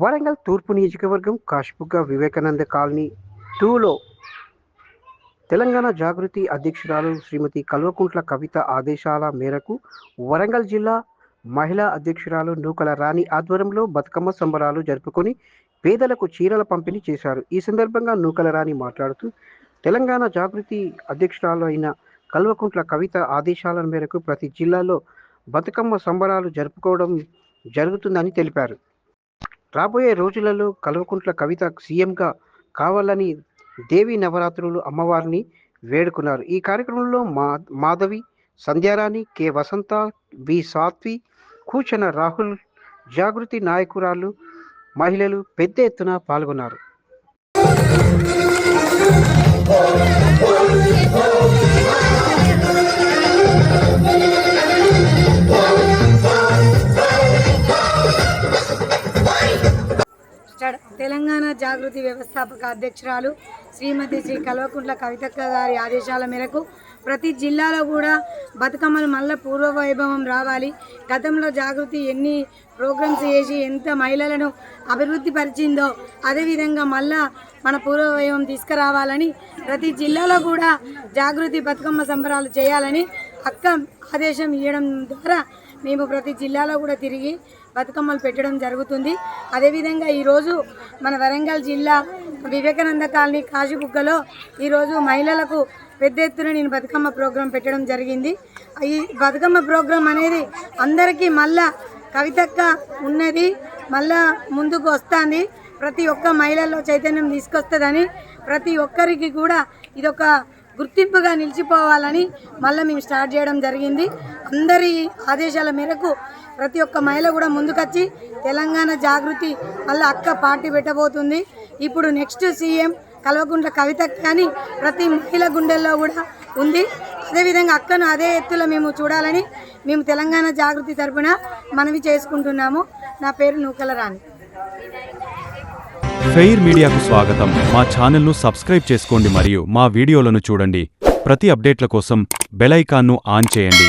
వరంగల్ తూర్పు నియోజకవర్గం కాశ్బుగ్గ వివేకానంద కాలనీ టూలో తెలంగాణ జాగృతి అధ్యక్షురాలు శ్రీమతి కల్వకుంట్ల కవిత ఆదేశాల మేరకు వరంగల్ జిల్లా మహిళా అధ్యక్షురాలు నూకల రాణి ఆధ్వర్యంలో బతుకమ్మ సంబరాలు జరుపుకొని పేదలకు చీరల పంపిణీ చేశారు. ఈ సందర్భంగా నూకల రాణి మాట్లాడుతూ తెలంగాణ జాగృతి అధ్యక్షురాలు అయిన కల్వకుంట్ల కవిత ఆదేశాల మేరకు ప్రతి జిల్లాలో బతుకమ్మ సంబరాలు జరుపుకోవడం జరుగుతుందని తెలిపారు. రాబోయే రోజులలో కల్వకుంట్ల కవిత సీఎంగా కావాలని దేవి నవరాత్రులు అమ్మవారిని వేడుకున్నారు. ఈ కార్యక్రమంలో మా మాధవి సంధ్యారాణి కె. వసంత వి. సాత్వి కూచన రాహుల్ జాగృతి నాయకురాలు మహిళలు పెద్ద ఎత్తున పాల్గొన్నారు. జాగృతి వ్యవస్థాపక అధ్యక్షురాలు శ్రీమతి శ్రీ కల్వకుంట్ల కవితక్క గారి ఆదేశాల మేరకు ప్రతి జిల్లాలో కూడా బతుకమ్మలు మళ్ళీ పూర్వ వైభవం రావాలి. గతంలో జాగృతి ఎన్ని ప్రోగ్రామ్స్ చేసి ఎంత మహిళలను అభివృద్ధి పరిచిందో అదేవిధంగా మళ్ళా మన పూర్వవైభవం తీసుకురావాలని ప్రతి జిల్లాలో కూడా జాగృతి బతుకమ్మ సంబరాలు చేయాలని అక్క ఆదేశం ఇవ్వడం ద్వారా మేము ప్రతి జిల్లాలో కూడా తిరిగి బతుకమ్మలు పెట్టడం జరుగుతుంది. అదేవిధంగా ఈరోజు మన వరంగల్ జిల్లా వివేకానంద కాలనీ కాశీబుగ్గలో ఈరోజు మహిళలకు పెద్ద ఎత్తున నేను బతుకమ్మ ప్రోగ్రాం పెట్టడం జరిగింది. ఈ బతుకమ్మ ప్రోగ్రాం అనేది అందరికీ మళ్ళా కవితక్క ఉన్నది మళ్ళా ముందుకు వస్తుంది. ప్రతి ఒక్క మహిళల్లో చైతన్యం తీసుకొస్తుందని ప్రతి ఒక్కరికి కూడా ఇదొక గుర్తింపుగా నిలిచిపోవాలని మళ్ళీ మేము స్టార్ట్ చేయడం జరిగింది. అందరి ఆదేశాల మేరకు ప్రతి ఒక్క మహిళ కూడా ముందుకొచ్చి తెలంగాణ జాగృతి మళ్ళీ అక్క పార్టీ పెట్టబోతుంది. ఇప్పుడు నెక్స్ట్ సీఎం కల్వకుంట్ల కవిత కానీ ప్రతి మహిళ గుండెల్లో కూడా ఉంది. అదేవిధంగా అక్కను అదే ఎత్తులో మేము చూడాలని మేము తెలంగాణ జాగృతి తరపున మనవి చేసుకుంటున్నాము. నా పేరు నూకల రాణి. ఫెయిర్ మీడియాకు స్వాగతం. మా ఛానల్ను సబ్స్క్రైబ్ చేసుకోండి మరియు మా వీడియోలను చూడండి. ప్రతి అప్డేట్ల కోసం బెల్ ఐకాన్ను ఆన్ చేయండి.